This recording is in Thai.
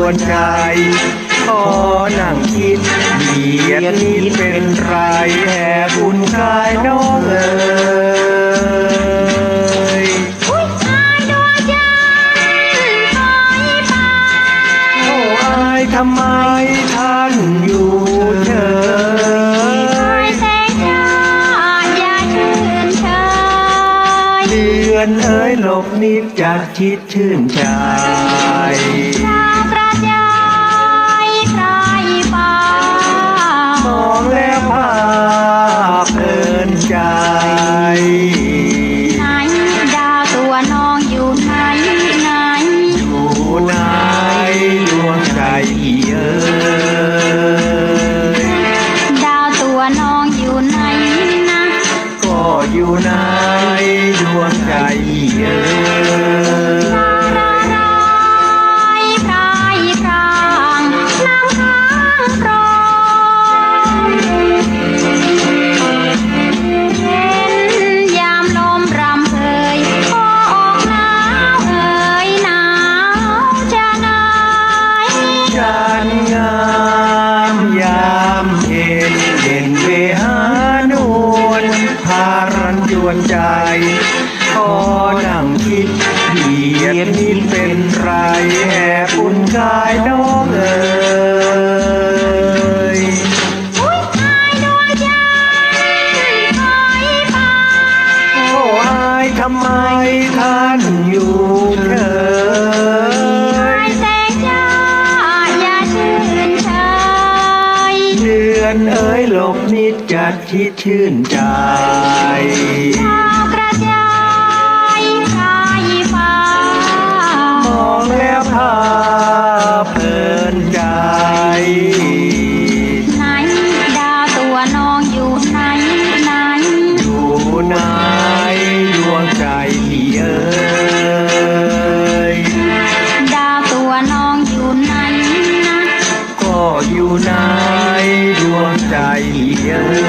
วใจ ขอนั่งคิดเบียดนิดเป็นไรแห่บุญกายน้องเอ๋ยโอ้อายทำไมท่านอยู่เธอเดือนเอ้ยหลบนิดจากชิดชื่นใจ อยู่ในดวงใจเอ๋ ยวนใจพอนั่งคิดเดียดนิดเป็นไรแอบอุ่นกายน้องเอ๋ยโอ้อายทำไมท่านอยู่เธอือนเอ๋ย หลบนิดจัดที่ชื่นใจดาวกระจายไกลฟ้มองแล้วพาเพลินใจไหนดาตัวน้องอยู่ไหนไหนอยู่ไหนดวงใจพี่เอ๋ยดาตัวน้องอยู่ไหนนะก็อยู่ไหน Yeah.